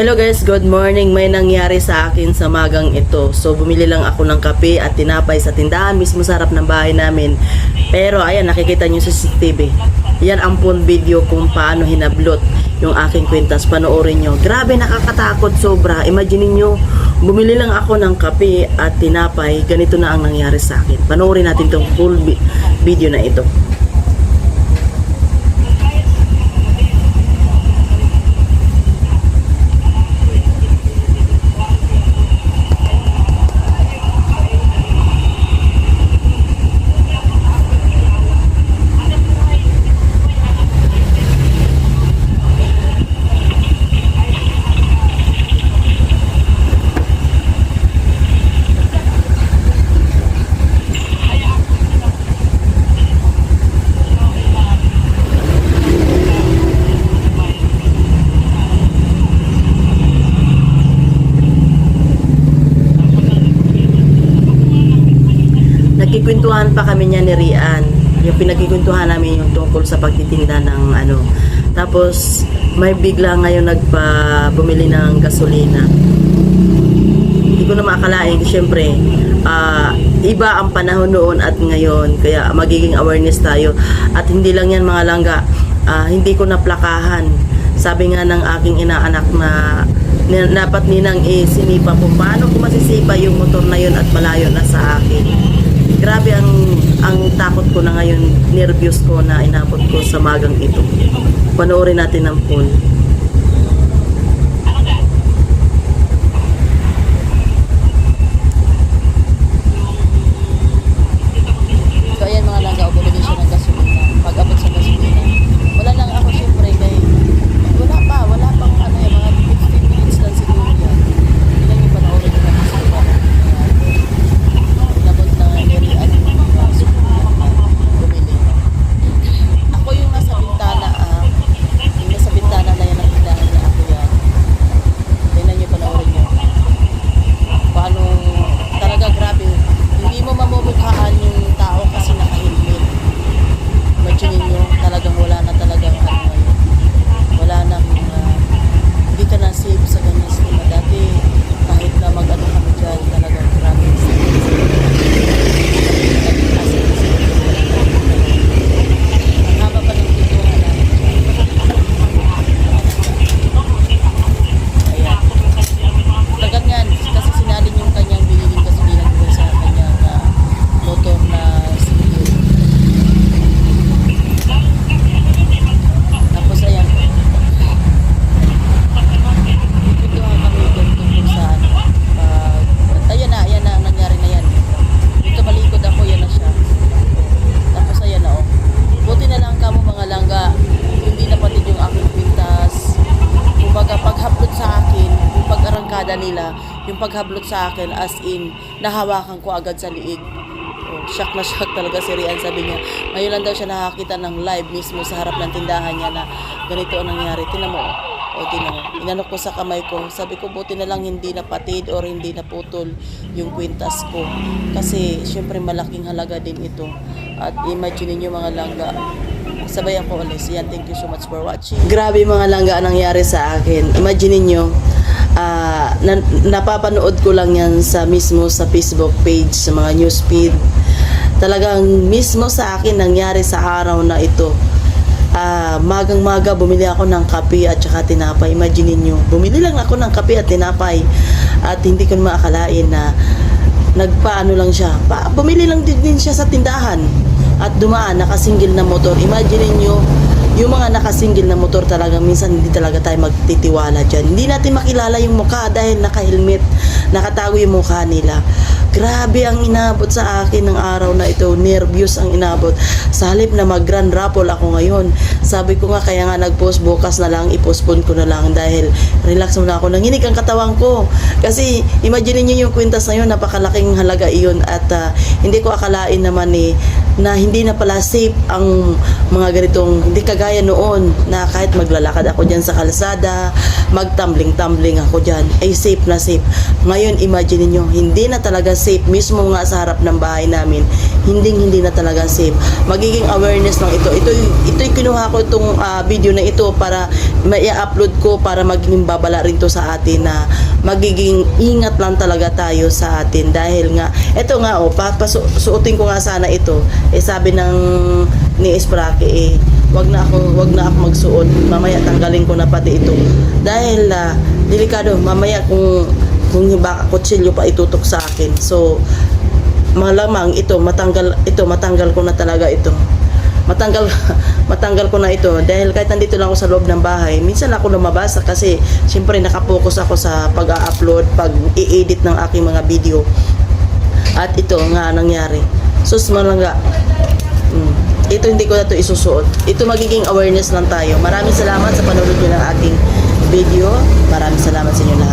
Hello guys, good morning. May nangyari sa akin sa magang ito. So bumili lang ako ng kape at tinapay sa tindahan mismo sa harap ng bahay namin. Pero ayan, nakikita nyo sa CCTV. Yan ang full video kung paano hinablot yung aking kwintas. Panoorin nyo. Grabe, nakakatakot sobra. Imagine nyo, bumili lang ako ng kape at tinapay. Ganito na ang nangyari sa akin. Panoorin natin tong full vi- video na ito. Nagkikwentuhan pa kami niya ni Rian. Yung pinagkikwentuhan namin yung tungkol sa pagtitinda ng ano. Tapos may bigla ngayon nagpa bumili ng gasolina. Hindi ko na maakalain, syempre, ah, iba ang panahon noon at ngayon. Kaya magiging awareness tayo. At hindi lang yan mga langga, ah, hindi ko naplakahan. Sabi nga ng aking inaanak na na- dapat ninang isinipa kung paano ko masisipa yung motor na yun at malayo na sa akin grabe ang ang takot ko na ngayon, nervyos ko na inabot ko sa magang ito. Panoorin natin ng full. So ayan mga langga, bumili siya ng gasolina. Pag abot sa gasolina, wala lang ako syempre kay wala pa, wala pang ano yan, mga 15 minutes lang siguro yan. Hindi lang yung panoorin yung gasolina. Inabot na nirian yung mga gasolina na bumili. Ako yung nasa bintana ah, yung nasa bintana na yan ang tindahan niya ako yan. Tingnan niyo panoorin niyo. Paano talaga grabe. Hindi mo mamumukhaan yung tao kasi naka-helmet. Imagine nyo, talagang wala na talagang ano ngayon. Wala nang, uh, hindi ka na safe sa ganyan sila. Dati, kahit na mag-ano kami dyan, talagang grabe. Ang haba pa ng pintuan namin dyan. Ayan. Tagat yan, kasi sinalin yung kanyang biniling gasolina doon sa kanyang ah, motor na single. Tapos ayan. Ipituhan kami doon tungkol sa ano. Pag, ayan na, ayan na, ang nangyari na yan. Dito malikod ako, yan na siya. Tapos ayan na oh. Buti na lang kamo mga langga. Hindi napatid yung aking pintas. Kumbaga paghablot sa akin, pag-arangkada nila, yung paghablot sa akin as in, nahawakan ko agad sa liig. Oh, shock na shock talaga si Rian. Sabi niya, ngayon lang daw siya nakakita ng live mismo sa harap ng tindahan niya na ganito ang nangyari. Tinan mo, oh. o tinan mo. Inanok ko sa kamay ko. Sabi ko, buti na lang hindi napatid or hindi naputol yung kwintas ko. Kasi, syempre, malaking halaga din ito. At imagine niyo mga langga, sabay ako ulit. Yan, thank you so much for watching. Grabe mga langga ang nangyari sa akin. Imagine niyo ah, na, napapanood ko lang yan sa mismo sa Facebook page, sa mga news feed. Talagang mismo sa akin nangyari sa araw na ito. Ah, magang-maga bumili ako ng kape at saka tinapay. Imagine niyo, bumili lang ako ng kape at tinapay at hindi ko maakalain na nagpaano lang siya. Pa, bumili lang din, din siya sa tindahan at dumaan nakasinggil na motor. Imagine niyo yung mga nakasinggil na motor talaga minsan hindi talaga tayo magtitiwala dyan. Hindi natin makilala yung mukha dahil naka-helmet, nakatago yung mukha nila. Grabe ang inabot sa akin ng araw na ito. Nervyos ang inabot. Sa halip na mag-grand raffle ako ngayon. Sabi ko nga kaya nga nag-post bukas na lang, i-postpone ko na lang dahil relax muna ako. Nanginig ang katawan ko. Kasi imagine niyo yung kwintas na yun, napakalaking halaga iyon at ah, hindi ko akalain naman ni na hindi na pala safe ang mga ganitong hindi kagaya noon na kahit maglalakad ako dyan sa kalsada magtumbling-tumbling ako dyan ay safe na safe. Ngayon imagine niyo hindi na talaga safe mismo nga sa harap ng bahay namin hindi hindi na talaga safe. Magiging awareness lang ito. Ito ito kinuha ko itong ah, video na ito para mai-upload ko para maging babala rin to sa atin na magiging ingat lang talaga tayo sa atin dahil nga ito nga oh papasuotin ko nga sana ito eh sabi ng ni Esprake eh wag na ako wag na ako magsuot. Mamaya tanggalin ko na pati ito. Dahil ah, delikado mamaya kung kung baka kutsilyo pa itutok sa akin. So malamang ito matanggal ito matanggal ko na talaga ito. Matanggal matanggal ko na ito. Dahil kahit nandito lang ako sa loob ng bahay minsan ako lumabas kasi siyempre nakapokus ako sa pag-upload pag i-edit ng aking mga video. At ito nga nangyari sus malangga. Mm. ito hindi ko na ito isusuot. Ito magiging awareness lang tayo. Maraming salamat sa panonood nyo ng aking video. Maraming salamat sa inyo lahat